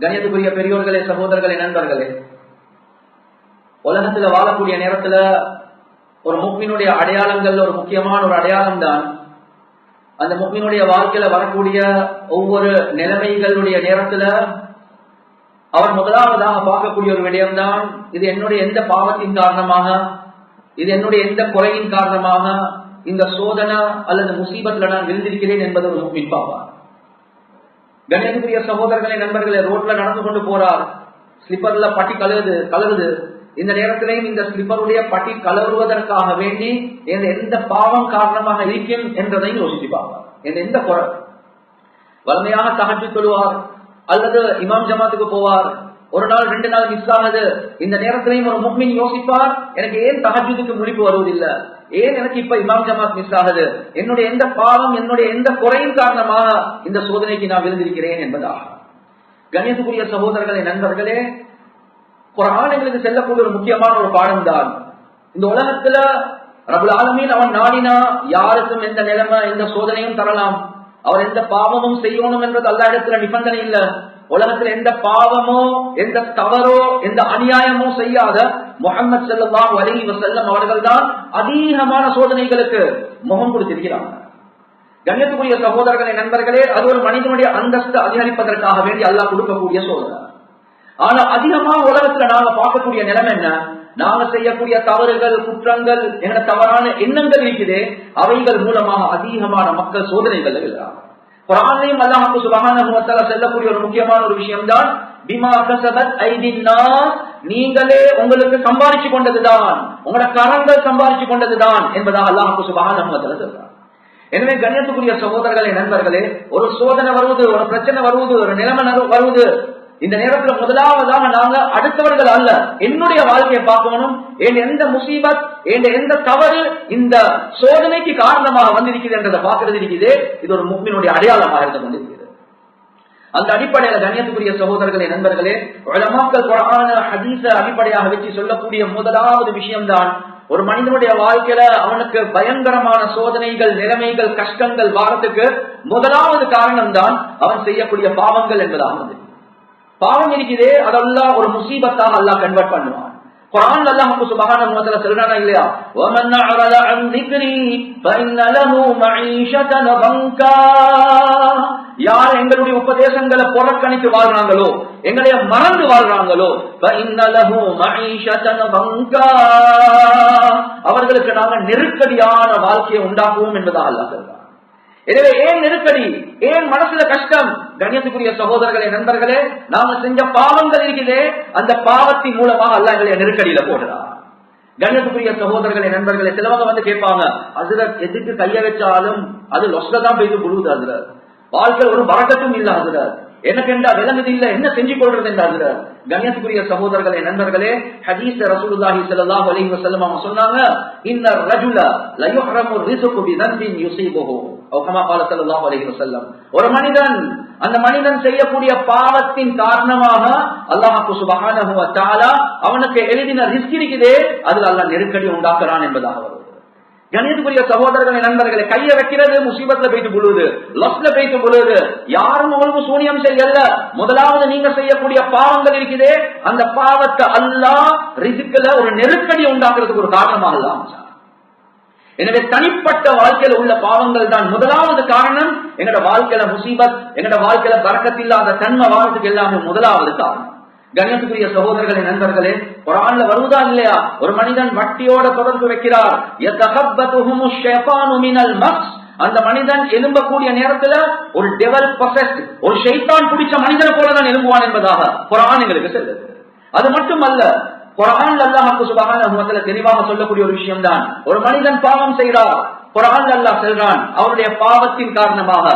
கணியத்துக்குரிய பெரியோர்களே சகோதரர்களே நண்பர்களே. உலகத்துல வாழக்கூடிய நேரத்துல ஒரு முக்மினுடைய அடையாளங்கள் ஒரு முக்கியமான ஒரு அடையாளம் தான் அந்த முக்மினுடைய வாழ்க்கையில வரக்கூடிய ஒவ்வொரு நிலைமைகளுடைய நேரத்துல அவர் முதலாவதாக பார்க்கக்கூடிய ஒரு விடயம்தான் இது என்னுடைய எந்த பாவத்தின் காரணமாக இது என்னுடைய எந்த குறையின் காரணமாக இந்த சோதனை அல்லது முசீபத்துல நான் விழுந்திருக்கிறேன் என்பது ஒரு முக்மின் பாவான் கணேசனுடைய சகோதரர்களை நண்பர்களை ரோட்ல நடந்து கொண்டு போறார். ஸ்லிப்பர்ல பட்டி கழுவுது கழுவுது இந்த நேரத்திலையும் இந்த ஸ்லிப்பருடைய பட்டி கலருவதற்காக வேண்டி எந்த எந்த பாவம் காரணமாக இருக்கும் என்றதையும் யோசிப்பார் என் எந்த எந்த குறை? வலிமையாக தகச்சு சொல்லுவார் அல்லது இமாம் ஜமாத்துக்கு போவார். ஒரு நாள் ரெண்டு நாள் மிஸ் ஆனது. இந்த நேரத்திலையும் ஒரு முக்மின் யோசிப்பார். எனக்கு ஏன் தகஜுக்கு முடிப்பு வருவதில்லை? ஏன் எனக்கு இப்ப இமாம் ஜமாத் மிஸ் ஆகுது? என்னுடைய எந்த பாவம் என்னுடைய எந்த குறையும் காரணமாக இந்த சோதனைக்கு நான் விழுந்திருக்கிறேன் என்பதாக. கணியத்துக்குரிய சகோதரர்களே நண்பர்களே குரான் எங்களுக்கு செல்லக்கூடிய ஒரு முக்கியமான ஒரு பாடம் தான். இந்த உலகத்துல ரபுல் ஆலமீன் அவன் நாடினா யாருக்கும் எந்த நிலைமை எந்த சோதனையும் தரலாம். அவர் எந்த பாவமும் செய்யணும் என்றது அல்ல இடத்துல நிபந்தனை இல்லை. உலகத்துல எந்த பாவமோ எந்த தவறோ எந்த அநியாயமோ செய்யாத முகமது செல்லம் அலி வசல்லம் அவர்கள் தான் அதிகமான சோதனைகளுக்கு முகம் கொடுத்திருக்கிறாங்க கண்ணியத்துக்குரிய சகோதரர்களே நண்பர்களே அது ஒரு மனிதனுடைய அந்தஸ்து அதிகரிப்பதற்காக வேண்டி அல்லாஹ் கொடுக்கக்கூடிய சோதனை. ஆனா அதிகமா உலகத்துல நாங்க பார்க்கக்கூடிய நிலைமை என்ன? நாங்க செய்யக்கூடிய தவறுகள் குற்றங்கள் என தவறான எண்ணங்கள் இருக்குது. அவைகள் மூலமாக அதிகமான மக்கள் சோதனைகள் இருக்கிறாங்க குரானையும் அல்லாஹு சுபஹானஹு செல்லக்கூடிய ஒரு முக்கியமான ஒரு விஷயம் தான் பிமா கசபத் ஐதின்னா நீங்களே உங்களுக்கு சம்பாதிச்சு கொண்டதுதான் உங்களோட கரங்கள் சம்பாதிச்சு கொண்டதுதான் என்பதாக அல்லாஹு சுபஹானஹு வ சொல்றார் எனவே கண்ணியத்துக்குரிய சகோதரர்களே நண்பர்களே ஒரு சோதனை வருவது ஒரு பிரச்சனை வருவது ஒரு நிலைமை வருவது இந்த நேரத்துல முதலாவதாக நாங்க அடுத்தவர்கள் அல்ல. என்னுடைய வாழ்க்கையை பார்க்கணும். என் எந்த முசீபத் என் எந்த தவறு இந்த சோதனைக்கு காரணமாக வந்திருக்கிறது என்றதை பார்க்கறது இருக்குது. இது ஒரு முக்மினுடைய அடையாளமாக இருந்து கொண்டிருக்கிறது. அந்த அடிப்படையில கண்ணியத்துக்குரிய சகோதரர்களே நண்பர்களே உலமாக்கள் குரான ஹதீச அடிப்படையாக வச்சு சொல்லக்கூடிய முதலாவது விஷயம்தான் ஒரு மனிதனுடைய வாழ்க்கையில அவனுக்கு பயங்கரமான சோதனைகள் நிலைமைகள் கஷ்டங்கள் வாரத்துக்கு முதலாவது காரணம் தான் அவன் செய்யக்கூடிய பாவங்கள் என்பதாகும் பாவம் இருக்குதே அதெல்லாம் ஒரு முசீபத்தாக அல்லாஹ் கன்வெர்ட் பண்ணுவான். குரான் அல்லாஹ் சுபஹானஹு வ தஆலா சொல்றானா இல்லையா? வமன் அஅரத அன் ذிக்ரி ஃபஇன்ன லஹு மஈஷதன் பங்கா யார் எங்களுடைய உபதேசங்களை புறக்கணித்து வாழ்றாங்களோ எங்களை மறந்து வாழ்றாங்களோ ஃபஇன்ன லஹு மஈஷதன் பங்கா அவர்களுக்கு நாங்கள் நெருக்கடியான வாழ்க்கையை உண்டாக்குவோம் என்பதாக அல்லாஹ் சொல்றான். எனவே ஏன் நெருக்கடி? ஏன் மனசுல கஷ்டம்? கண்ணியத்துக்குரிய சகோதரர்களே நண்பர்களே நாம செஞ்ச பாவங்கள் இருக்குதே அந்த பாவத்தின் மூலமாக அல்ல எங்களை நெருக்கடியில போடுறா கண்ணியத்துக்குரிய சகோதரர்களே நண்பர்களே சிலவங்க வந்து கேட்பாங்க அதுல எதுக்கு கைய வச்சாலும் அது லொஸ்ல தான் போயிட்டு புழுவுது அதுல வாழ்க்கையில் ஒரு பறக்கத்தும் இல்ல அதுல எனக்கு என்றா விளங்குது இல்ல என்ன செஞ்சு கொள்றது என்றார் கண்ணியத்துக்குரிய சகோதரர்களே நண்பர்களே ஹதீஸ் ரசூலுல்லாஹி ஸல்லல்லாஹு அலைஹி வஸல்லம் அவங்க சொன்னாங்க இன்ன ரஜுல லயுஹ்ரமு ரிஸ்கு பிதன்பின் யுஸீபுஹு ஒரு மனிதன் அந்த மனிதன் செய்யக்கூடிய பாவத்தின் காரணமாக அல்லாஹு சுபகானு அவனுக்கு எழுதின ரிஸ்க் இருக்குதே அதில் அல்ல நெருக்கடி உண்டாக்குறான் என்பதாக வரும் கணிதத்துக்குரிய சகோதரர்களை நண்பர்களை கையை வைக்கிறது முசீபத்துல போயிட்டு பொழுது லஸ்ல போயிட்டு பொழுது யாரும் உங்களுக்கு சூனியம் செய்யல. முதலாவது நீங்க செய்யக்கூடிய பாவங்கள் இருக்குதே அந்த பாவத்தை அல்லா ரிசுக்ல ஒரு நெருக்கடி உண்டாக்குறதுக்கு ஒரு காரணமாக இல்லாமல் எனவே தனிப்பட்ட வாழ்க்கையில உள்ள பாவங்கள் தான் முதலாவது காரணம். எங்களோட வாழ்க்கையில முசீபத் எங்களோட வாழ்க்கையில பறக்கத்தில்லாத தன்மை வாழ்றதுக்கு எல்லாமே முதலாவது காரணம். கண்ணியத்துக்குரிய சகோதரர்களே நண்பர்களே குரான்ல வருவதா இல்லையா? ஒரு மனிதன் வட்டியோட தொடர்பு வைக்கிறார். அந்த மனிதன் எலும்பக்கூடிய நேரத்துல ஒரு டெவல் பர்ஃபெக்ட் ஒரு ஷைத்தான் பிடிச்ச மனிதனை போலதான் எழும்புவான் என்பதாக குரான் எங்களுக்கு செல்லுது. அது மட்டுமல்ல குரான் அல்லாஹுக்கு சுபகான தெளிவாக சொல்லக்கூடிய ஒரு விஷயம் தான் ஒரு மனிதன் பாவம் செய்கிறார் குரான் அல்லாஹ் செல்றான். அவருடைய பாவத்தின் காரணமாக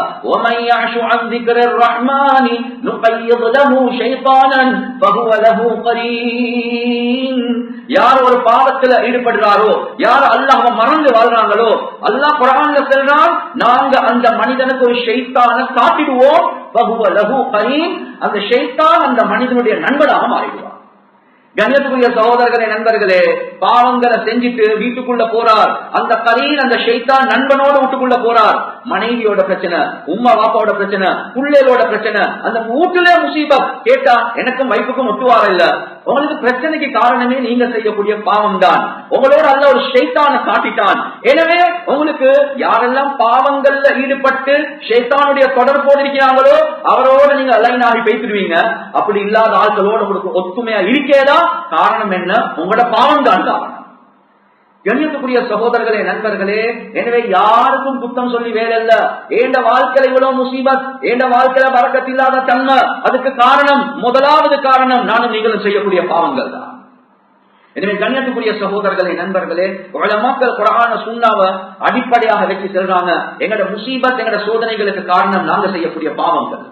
யார் ஒரு பாவத்துல ஈடுபடுறாரோ யார் அல்லாஹ் மறந்து வாழ்றாங்களோ அல்லாஹ் குரான்ல செல்றான் நாங்க அந்த மனிதனுக்கு ஒரு ஷெய்தான காட்டிடுவோம் பகுவ லகு கரீம் அந்த ஷெய்தான் அந்த மனிதனுடைய நண்பனாக மாறிடுவார் கண்ணியத்துக்குரிய சகோதரர்களே நண்பர்களே பாவங்களை செஞ்சுட்டு வீட்டுக்குள்ள போறார். அந்த கதையில் அந்த ஷெய்தான் நண்பனோட வீட்டுக்குள்ள போறார். மனைவியோட பிரச்சனை உம்மா பாப்பாவோட பிரச்சனை புள்ளைகளோட பிரச்சனை அந்த வீட்டுல முசீபத் கேட்டா எனக்கும் வைப்புக்கும் ஒட்டுவார இல்ல உங்களுக்கு பிரச்சனைக்கு காரணமே நீங்க செய்யக்கூடிய பாவம் தான் உங்களோட அல்ல ஒரு ஷெய்தான காட்டிட்டான். எனவே உங்களுக்கு யாரெல்லாம் பாவங்கள்ல ஈடுபட்டு ஷைத்தானுடைய தொடர்போடு இருக்கிறாங்களோ அவரோட நீங்க அலைன் ஆகி பேசிடுவீங்க. அப்படி இல்லாத ஆட்களோட உங்களுக்கு ஒத்துமையா இருக்கேதா? காரணம் என்ன? உங்களோட பாவம் தான் காரணம். கண்ணியத்துக்குரிய சகோதரர்களே நண்பர்களே எனவே யாருக்கும் குத்தம் சொல்லி வேலைல்ல ஏண்ட வாழ்க்கையில இவ்வளவு முசீபத்? ஏண்ட வாழ்க்கையில வரக்கத்தில்லாத தன்மை? அதுக்கு காரணம் முதலாவது காரணம் நானும் நீங்களும் செய்யக்கூடிய பாவங்கள் தான் எனவே கண்ணியத்துக்குரிய சகோதரர்களே நண்பர்களே மக்கள் குரான சுண்ணாவை அடிப்படையாக வச்சு செல்றாங்க. எங்கட முசீபத் எங்கட சோதனைகளுக்கு காரணம் நாங்க செய்யக்கூடிய பாவங்கள்.